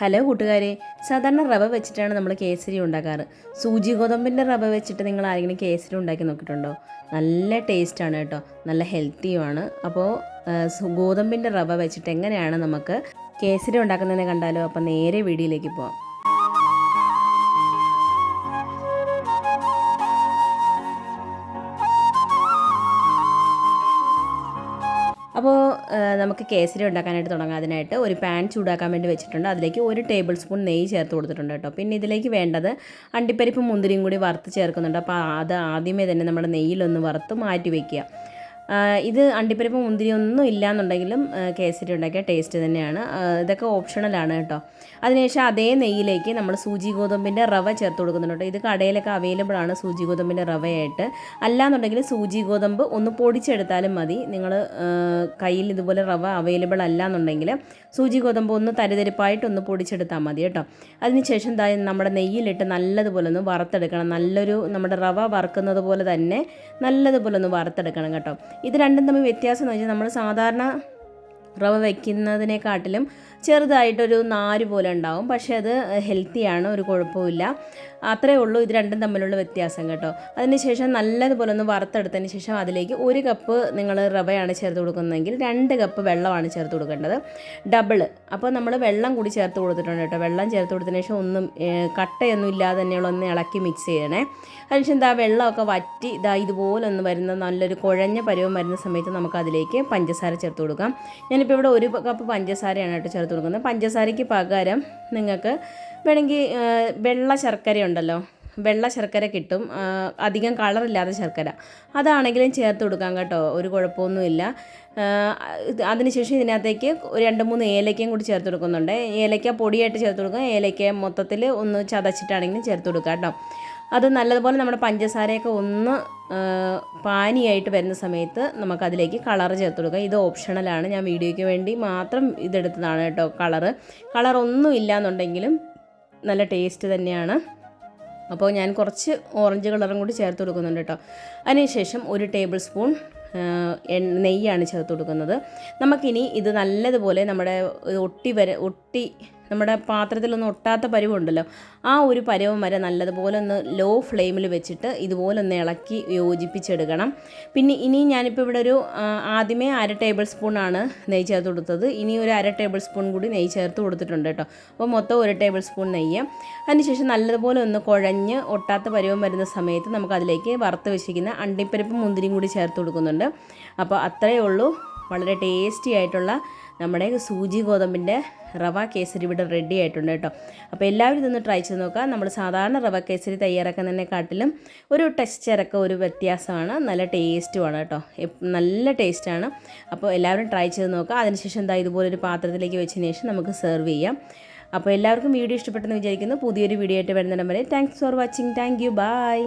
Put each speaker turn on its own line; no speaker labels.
Hello കൂട്ടുകാരെ സാധാരണ റവ വെച്ചിട്ടാണ് നമ്മൾ കേസരി ഉണ്ടാക്കാറ്. സൂചി ഗോതമ്പിന്റെ റവ വെച്ചിട്ട് നിങ്ങൾ ആരെങ്കിലും കേസരി ഉണ്ടാക്കി നോക്കിയിട്ടുണ്ടോ? നല്ല ടേസ്റ്റാണ് കേട്ടോ. നല്ല ഹെൽത്തിയുമാണ് അപ്പോൾ ഗോതമ്പിന്റെ റവ വെച്ചിട്ട് എങ്ങനെയാണ് നമുക്ക് കേസരി ഉണ്ടാക്കുന്നതിനെ കണ്ടാലോ? അപ്പോൾ നേരെ വീഡിയോയിലേക്ക് പോവാം. നമുക്ക് കേസരി ഉണ്ടാക്കാനായിട്ട് തുടങ്ങാം. അതിനായിട്ട് ഒരു പാൻ ചൂടാക്കാൻ വേണ്ടി വെച്ചിട്ടുണ്ട്. അതിലേക്ക് ഒരു ടേബിൾ സ്പൂൺ നെയ്യ് ചേർത്ത് കൊടുത്തിട്ടുണ്ട് കേട്ടോ. പിന്നെ ഇതിലേക്ക് വേണ്ടത് അണ്ടിപ്പരിപ്പ് മുന്തിരിയും കൂടി വറുത്ത് ചേർക്കുന്നുണ്ട്. അപ്പോൾ അത് ആദ്യമേ തന്നെ നമ്മുടെ നെയ്യിലൊന്ന് വറുത്ത് മാറ്റി വയ്ക്കുക ഇത് അണ്ടിപ്പരിപ്പ് മുന്തിരി ഒന്നും ഇല്ലയെന്നുണ്ടെങ്കിലും കേസരി ഉണ്ടാക്കിയ ടേസ്റ്റ് തന്നെയാണ് ഇതൊക്കെ ഓപ്ഷണലാണ് കേട്ടോ. അതിനുശേഷം അതേ നെയ്യിലേക്ക് നമ്മൾ സൂചി ഗോതമ്പിന്റെ റവ ചേർത്ത് കൊടുക്കുന്നുണ്ട് ഇത് കടയിലൊക്കെ അവൈലബിൾ ആണ് സൂചി ഗോതമ്പിന്റെ റവയായിട്ട്. അല്ലാന്നുണ്ടെങ്കിൽ സൂചി ഗോതമ്പ് ഒന്ന് പൊടിച്ചെടുത്താലും മതി. നിങ്ങൾ കയ്യിൽ ഇതുപോലെ റവ അവൈലബിൾ അല്ല എന്നുണ്ടെങ്കിൽ സൂചി ഗോതമ്പ് ഒന്ന് തരിതരിപ്പായിട്ട് ഒന്ന് പൊടിച്ചെടുത്താൽ മതി കേട്ടോ. അതിനുശേഷം നമ്മുടെ നെയ്യിലിട്ട് നല്ലതുപോലെ ഒന്ന് വറുത്തെടുക്കണം. നല്ലൊരു നമ്മുടെ റവ വറുക്കുന്നത് പോലെ തന്നെ നല്ലതുപോലെ ഒന്ന് വറുത്തെടുക്കണം കേട്ടോ. ഇത് രണ്ടും തമ്മിൽ വ്യത്യാസം എന്ന് വെച്ചാൽ നമ്മൾ സാധാരണ റവ വയ്ക്കുന്നതിനെക്കാട്ടിലും ചെറുതായിട്ടൊരു നാര് പോലെ ഉണ്ടാവും. പക്ഷേ അത് ഹെൽത്തിയാണ് ഒരു കുഴപ്പമില്ല അത്രേ ഉള്ളൂ ഇത് രണ്ടും തമ്മിലുള്ള വ്യത്യാസം കേട്ടോ. അതിനുശേഷം നല്ലതുപോലെ ഒന്ന് വറുത്തെടുത്തതിന് ശേഷം അതിലേക്ക് ഒരു കപ്പ് നിങ്ങൾ റവയാണ് ചേർത്ത് കൊടുക്കുന്നതെങ്കിൽ രണ്ട് കപ്പ് വെള്ളമാണ് ചേർത്ത് കൊടുക്കേണ്ടത്. ഡബിൾ അപ്പോൾ നമ്മൾ വെള്ളം കൂടി ചേർത്ത് കൊടുത്തിട്ടുണ്ട് കേട്ടോ. വെള്ളം ചേർത്ത് കൊടുത്തതിന് ശേഷം ഒന്നും കട്ടയൊന്നും ഇല്ലാതെ തന്നെയുള്ള ഒന്ന് ഇളക്കി മിക്സ് ചെയ്യണേ. അതിനുശേഷം എന്താ വെള്ളമൊക്കെ വറ്റി ഇതാ ഇതുപോലെ ഒന്ന് വരുന്ന നല്ലൊരു കുഴഞ്ഞ പരുവം വരുന്ന സമയത്ത് നമുക്ക് അതിലേക്ക് പഞ്ചസാര ചേർത്ത് കൊടുക്കാം. ഞാനിപ്പോൾ ഇവിടെ ഒരു കപ്പ് പഞ്ചസാരയാണ് കേട്ടോ ചേർത്ത് കൊടുക്കുന്നത്. പഞ്ചസാരയ്ക്ക് പകരം നിങ്ങൾക്ക് വേണമെങ്കിൽ വെള്ള ശർക്കര ഉണ്ടല്ലോ. വെള്ള ശർക്കര കിട്ടും. അധികം കളറില്ലാത്ത ശർക്കര. അതാണെങ്കിലും ചേർത്ത് കൊടുക്കാം കേട്ടോ. ഒരു കുഴപ്പമൊന്നുമില്ല. അതിനുശേഷം ഇതിനകത്തേക്ക് രണ്ട് മൂന്ന് ഏലക്കയും കൂടി ചേർത്ത് കൊടുക്കുന്നുണ്ട്. ഏലക്ക പൊടിയായിട്ട് ചേർത്ത് കൊടുക്കുക ഏലക്ക മൊത്തത്തിൽ ഒന്ന് ചതച്ചിട്ടാണെങ്കിലും ചേർത്ത് കൊടുക്കാം കേട്ടോ. അത് നല്ലതുപോലെ നമ്മുടെ പഞ്ചസാരയൊക്കെ ഒന്ന് പാനിയായിട്ട് വരുന്ന സമയത്ത് നമുക്കതിലേക്ക് കളർ ചേർത്ത് കൊടുക്കാം ഇത് ഓപ്ഷണലാണ് ഞാൻ വീഡിയോയ്ക്ക് വേണ്ടി മാത്രം ഇതെടുത്തതാണ് കേട്ടോ കളറ്. കളർ ഒന്നും ഇല്ലയെന്നുണ്ടെങ്കിലും നല്ല ടേസ്റ്റ് തന്നെയാണ്. അപ്പോൾ ഞാൻ കുറച്ച് ഓറഞ്ച് കളറും കൂടി ചേർത്ത് കൊടുക്കുന്നുണ്ട് കേട്ടോ. അതിനുശേഷം ഒരു ടേബിൾ സ്പൂൺ നെയ്യാണ് ചേർത്ത് കൊടുക്കുന്നത്. നമുക്കിനി ഇത് നല്ലതുപോലെ നമ്മുടെ ഒട്ടി വരെ ഒട്ടി നമ്മുടെ പാത്രത്തിലൊന്നും ഒട്ടാത്ത പരുവുണ്ടല്ലോ. ആ ഒരു പരുവം വരെ നല്ലതുപോലെ ഒന്ന് ലോ ഫ്ലെയിമിൽ വെച്ചിട്ട് ഇതുപോലെ ഒന്ന് ഇളക്കി യോജിപ്പിച്ചെടുക്കണം. പിന്നെ ഇനി ഞാനിപ്പോൾ ഇവിടെ ഒരു ആദ്യമേ അര ടേബിൾ സ്പൂണാണ് നെയ്യ് ചേർത്ത് കൊടുത്തത്. ഇനി ഒരു അര ടേബിൾ സ്പൂൺ കൂടി നെയ്യ് ചേർത്ത് കൊടുത്തിട്ടുണ്ട് കേട്ടോ. അപ്പോൾ മൊത്തം ഒരു ടേബിൾ സ്പൂൺ നെയ്യ്. അതിനുശേഷം നല്ലതുപോലെ ഒന്ന് കുഴഞ്ഞ് ഒട്ടാത്ത പരുവം വരുന്ന സമയത്ത് നമുക്ക് അതിലേക്ക് വറുത്ത് വെച്ചിരിക്കുന്ന അണ്ടിപ്പരിപ്പ് മുന്തിരിയും കൂടി ചേർത്ത് കൊടുക്കുന്നുണ്ട്. അപ്പോൾ അത്രയേ ഉള്ളൂ. വളരെ ടേസ്റ്റി ആയിട്ടുള്ള നമ്മുടെ സൂചി ഗോതമ്പിന്റെ റവ കേസരി ഇവിടെ റെഡി ആയിട്ടുണ്ട് കേട്ടോ. അപ്പോൾ എല്ലാവരും ഇതൊന്ന് ട്രൈ ചെയ്ത് നോക്കുക. നമ്മൾ സാധാരണ റവ കേസരി തയ്യാറാക്കുന്നതിനെക്കാട്ടിലും ഒരു ടെക്സ്ചറൊക്കെ ഒരു വ്യത്യാസമാണ്. നല്ല ടേസ്റ്റുമാണ് കേട്ടോ. നല്ല ടേസ്റ്റാണ് അപ്പോൾ എല്ലാവരും ട്രൈ ചെയ്ത് നോക്കുക. അതിനുശേഷം എന്താ ഇതുപോലൊരു പാത്രത്തിലേക്ക് വെച്ചതിന് ശേഷം നമുക്ക് സെർവ് ചെയ്യാം. അപ്പോൾ എല്ലാവർക്കും വീഡിയോ ഇഷ്ടപ്പെട്ടെന്ന് വിചാരിക്കുന്നു. പുതിയൊരു വീഡിയോ ആയിട്ട് വരുന്നിടം വരെ thanks for watching thank you bye